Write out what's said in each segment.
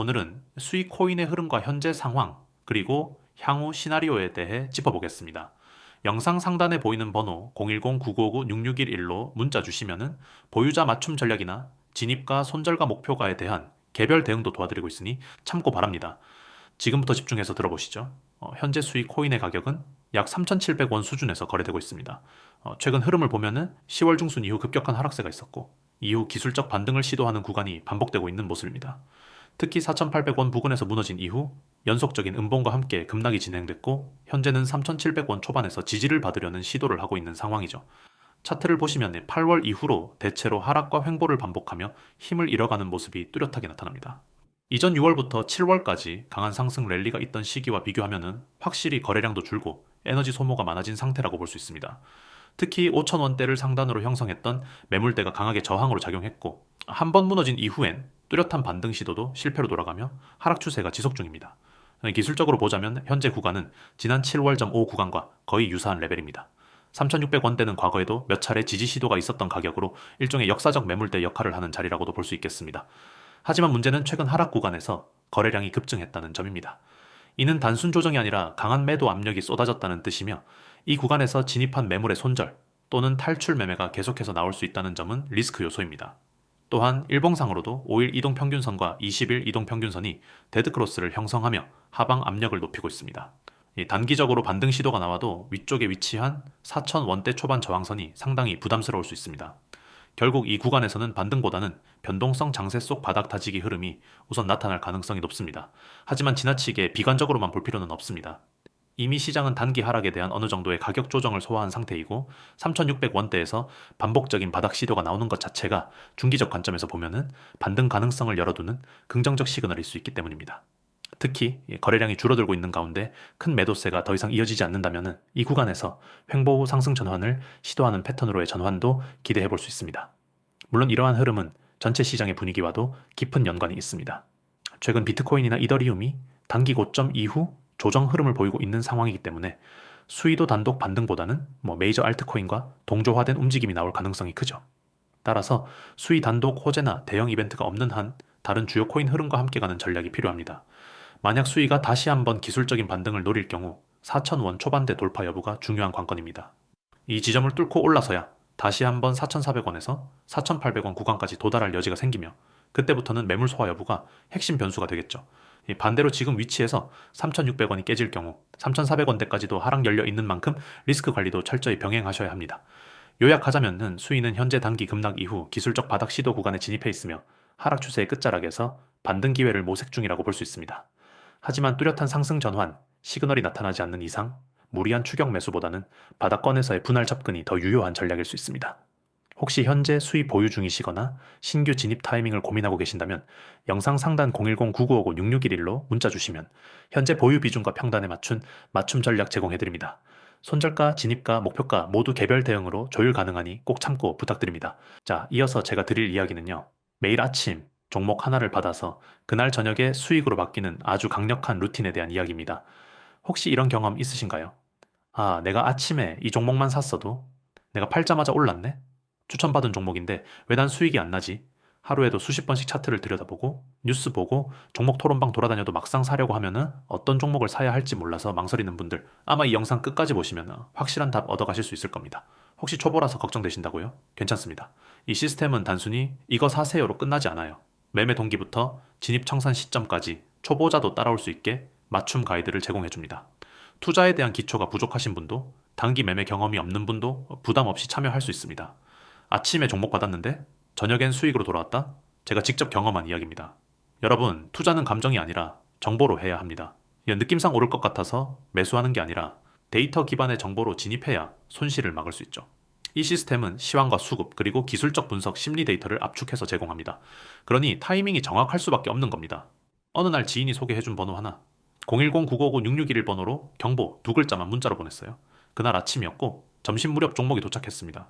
오늘은 수익 코인의 흐름과 현재 상황, 그리고 향후 시나리오에 대해 짚어보겠습니다. 영상 상단에 보이는 번호 010-9959-6611로 문자 주시면은 보유자 맞춤 전략이나 진입과 손절과 목표가에 대한 개별 대응도 도와드리고 있으니 참고 바랍니다. 지금부터 집중해서 들어보시죠. 어, 현재 수익 코인의 가격은 약 3,700원 수준에서 거래되고 있습니다. 어, 최근 흐름을 보면은 10월 중순 이후 급격한 하락세가 있었고 이후 기술적 반등을 시도하는 구간이 반복되고 있는 모습입니다. 특히 4,800원 부근에서 무너진 이후 연속적인 음봉과 함께 급락이 진행됐고 현재는 3,700원 초반에서 지지를 받으려는 시도를 하고 있는 상황이죠. 차트를 보시면 8월 이후로 대체로 하락과 횡보를 반복하며 힘을 잃어가는 모습이 뚜렷하게 나타납니다. 이전 6월부터 7월까지 강한 상승 랠리가 있던 시기와 비교하면 확실히 거래량도 줄고 에너지 소모가 많아진 상태라고 볼 수 있습니다. 특히 5천원대를 상단으로 형성했던 매물대가 강하게 저항으로 작용했고 한 번 무너진 이후엔 뚜렷한 반등 시도도 실패로 돌아가며 하락 추세가 지속 중입니다. 기술적으로 보자면 현재 구간은 지난 7월.5 구간과 거의 유사한 레벨입니다. 3,600원대는 과거에도 몇 차례 지지 시도가 있었던 가격으로 일종의 역사적 매물대 역할을 하는 자리라고도 볼 수 있겠습니다. 하지만 문제는 최근 하락 구간에서 거래량이 급증했다는 점입니다. 이는 단순 조정이 아니라 강한 매도 압력이 쏟아졌다는 뜻이며 이 구간에서 진입한 매물의 손절 또는 탈출 매매가 계속해서 나올 수 있다는 점은 리스크 요소입니다. 또한 일봉상으로도 5일 이동평균선과 20일 이동평균선이 데드크로스를 형성하며 하방 압력을 높이고 있습니다. 단기적으로 반등 시도가 나와도 위쪽에 위치한 4,000원대 초반 저항선이 상당히 부담스러울 수 있습니다. 결국 이 구간에서는 반등보다는 변동성 장세 속 바닥 다지기 흐름이 우선 나타날 가능성이 높습니다. 하지만 지나치게 비관적으로만 볼 필요는 없습니다. 이미 시장은 단기 하락에 대한 어느 정도의 가격 조정을 소화한 상태이고 3,600원대에서 반복적인 바닥 시도가 나오는 것 자체가 중기적 관점에서 보면은 반등 가능성을 열어두는 긍정적 시그널일 수 있기 때문입니다. 특히 거래량이 줄어들고 있는 가운데 큰 매도세가 더 이상 이어지지 않는다면 이 구간에서 횡보 후 상승 전환을 시도하는 패턴으로의 전환도 기대해 볼 수 있습니다. 물론 이러한 흐름은 전체 시장의 분위기와도 깊은 연관이 있습니다. 최근 비트코인이나 이더리움이 단기 고점 이후 조정 흐름을 보이고 있는 상황이기 때문에 수위도 단독 반등보다는 뭐 메이저 알트코인과 동조화된 움직임이 나올 가능성이 크죠. 따라서 수위 단독 호재나 대형 이벤트가 없는 한 다른 주요 코인 흐름과 함께 가는 전략이 필요합니다. 만약 수위가 다시 한번 기술적인 반등을 노릴 경우 4,000원 초반대 돌파 여부가 중요한 관건입니다. 이 지점을 뚫고 올라서야 다시 한번 4,400원에서 4,800원 구간까지 도달할 여지가 생기며 그때부터는 매물 소화 여부가 핵심 변수가 되겠죠. 반대로 지금 위치에서 3,600원이 깨질 경우 3,400원대까지도 하락 열려 있는 만큼 리스크 관리도 철저히 병행하셔야 합니다. 요약하자면은 수위는 현재 단기 급락 이후 기술적 바닥 시도 구간에 진입해 있으며 하락 추세의 끝자락에서 반등 기회를 모색 중이라고 볼 수 있습니다. 하지만 뚜렷한 상승 전환, 시그널이 나타나지 않는 이상 무리한 추격 매수보다는 바닥권에서의 분할 접근이 더 유효한 전략일 수 있습니다. 혹시 현재 수입 보유 중이시거나 신규 진입 타이밍을 고민하고 계신다면 영상 상단 010-9959-6611로 문자 주시면 현재 보유 비중과 평단에 맞춘 맞춤 전략 제공해드립니다. 손절가, 진입가, 목표가 모두 개별 대응으로 조율 가능하니 꼭 참고 부탁드립니다. 자, 이어서 제가 드릴 이야기는요. 매일 아침 종목 하나를 받아서 그날 저녁에 수익으로 바뀌는 아주 강력한 루틴에 대한 이야기입니다. 혹시 이런 경험 있으신가요? 아, 내가 아침에 이 종목만 샀어도 내가 팔자마자 올랐네? 추천받은 종목인데 왜 난 수익이 안 나지? 하루에도 수십 번씩 차트를 들여다보고 뉴스 보고 종목 토론방 돌아다녀도 막상 사려고 하면은 어떤 종목을 사야 할지 몰라서 망설이는 분들 아마 이 영상 끝까지 보시면 확실한 답 얻어가실 수 있을 겁니다. 혹시 초보라서 걱정되신다고요? 괜찮습니다. 이 시스템은 단순히 이거 사세요로 끝나지 않아요. 매매 동기부터 진입 청산 시점까지 초보자도 따라올 수 있게 맞춤 가이드를 제공해 줍니다. 투자에 대한 기초가 부족하신 분도 단기 매매 경험이 없는 분도 부담 없이 참여할 수 있습니다. 아침에 종목 받았는데 저녁엔 수익으로 돌아왔다? 제가 직접 경험한 이야기입니다. 여러분, 투자는 감정이 아니라 정보로 해야 합니다. 느낌상 오를 것 같아서 매수하는 게 아니라 데이터 기반의 정보로 진입해야 손실을 막을 수 있죠. 이 시스템은 시황과 수급 그리고 기술적 분석 심리 데이터를 압축해서 제공합니다. 그러니 타이밍이 정확할 수밖에 없는 겁니다. 어느 날 지인이 소개해준 번호 하나 010-959-6611 번호로 경보 두 글자만 문자로 보냈어요. 그날 아침이었고 점심 무렵 종목이 도착했습니다.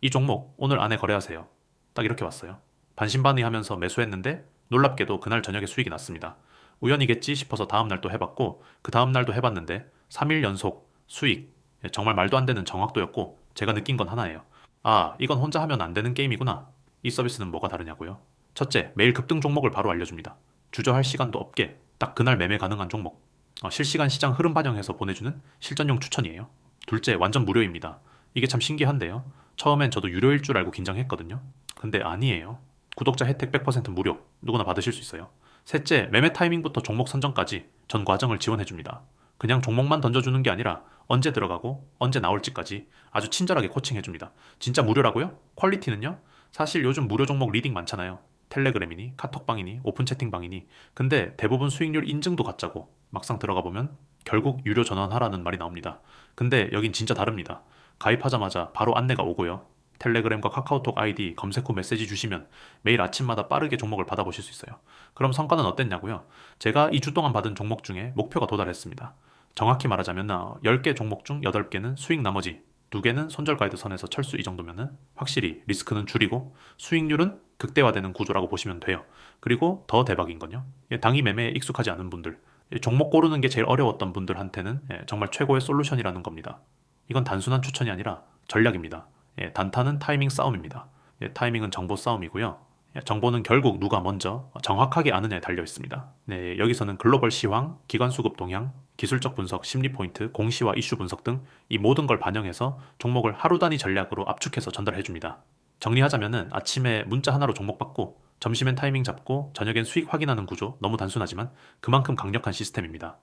이 종목 오늘 안에 거래하세요. 딱 이렇게 왔어요. 반신반의하면서 매수했는데 놀랍게도 그날 저녁에 수익이 났습니다. 우연이겠지 싶어서 다음날 또 해봤고 그 다음날도 해봤는데 3일 연속 수익 정말 말도 안 되는 정확도였고 제가 느낀 건 하나예요. 아, 이건 혼자 하면 안 되는 게임이구나. 이 서비스는 뭐가 다르냐고요? 첫째, 매일 급등 종목을 바로 알려줍니다. 주저할 시간도 없게 딱 그날 매매 가능한 종목 어, 실시간 시장 흐름 반영해서 보내주는 실전용 추천이에요. 둘째 완전 무료입니다. 이게 참 신기한데요. 처음엔 저도 유료일 줄 알고 긴장했거든요. 근데 아니에요. 구독자 혜택 100% 무료. 누구나 받으실 수 있어요. 셋째, 매매 타이밍부터 종목 선정까지 전 과정을 지원해줍니다. 그냥 종목만 던져주는 게 아니라 언제 들어가고 언제 나올지까지 아주 친절하게 코칭해줍니다. 진짜 무료라고요? 퀄리티는요? 사실 요즘 무료 종목 리딩 많잖아요. 텔레그램이니 카톡방이니 오픈 채팅방이니 근데 대부분 수익률 인증도 가짜고 막상 들어가 보면 결국 유료 전환하라는 말이 나옵니다. 근데 여긴 진짜 다릅니다. 가입하자마자 바로 안내가 오고요. 텔레그램과 카카오톡 아이디 검색 후 메시지 주시면 매일 아침마다 빠르게 종목을 받아보실 수 있어요. 그럼 성과는 어땠냐고요? 제가 2주 동안 받은 종목 중에 목표가 도달했습니다. 정확히 말하자면 10개 종목 중 8개는 수익 나머지 2개는 손절 가이드 선에서 철수 이 정도면은 확실히 리스크는 줄이고 수익률은 극대화되는 구조라고 보시면 돼요. 그리고 더 대박인 건요. 예, 당이 매매에 익숙하지 않은 분들, 예, 종목 고르는 게 제일 어려웠던 분들한테는 예, 정말 최고의 솔루션이라는 겁니다. 이건 단순한 추천이 아니라 전략입니다. 예, 단타는 타이밍 싸움입니다. 예, 타이밍은 정보 싸움이고요. 예, 정보는 결국 누가 먼저 정확하게 아느냐에 달려 있습니다. 네, 여기서는 글로벌 시황, 기관 수급 동향, 기술적 분석, 심리 포인트, 공시와 이슈 분석 등 이 모든 걸 반영해서 종목을 하루 단위 전략으로 압축해서 전달해 줍니다. 정리하자면은 아침에 문자 하나로 종목 받고 점심엔 타이밍 잡고 저녁엔 수익 확인하는 구조 너무 단순하지만 그만큼 강력한 시스템입니다.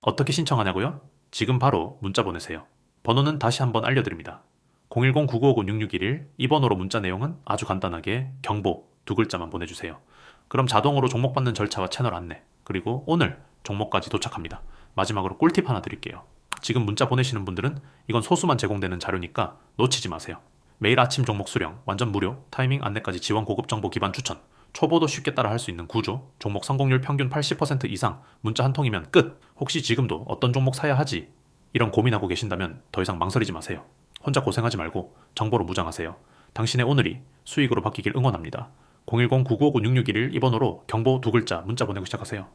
어떻게 신청하냐고요? 지금 바로 문자 보내세요. 번호는 다시 한번 알려드립니다. 010-9959-6611 이 번호로 문자 내용은 아주 간단하게 경보 두 글자만 보내주세요. 그럼 자동으로 종목 받는 절차와 채널 안내 그리고 오늘 종목까지 도착합니다. 마지막으로 꿀팁 하나 드릴게요. 지금 문자 보내시는 분들은 이건 소수만 제공되는 자료니까 놓치지 마세요. 매일 아침 종목 수령, 완전 무료, 타이밍 안내까지 지원 고급 정보 기반 추천, 초보도 쉽게 따라 할 수 있는 구조, 종목 성공률 평균 80% 이상, 문자 한 통이면 끝! 혹시 지금도 어떤 종목 사야 하지? 이런 고민하고 계신다면 더 이상 망설이지 마세요. 혼자 고생하지 말고 정보로 무장하세요. 당신의 오늘이 수익으로 바뀌길 응원합니다. 010-9959-6611 이번호로 경보 두 글자 문자 보내고 시작하세요.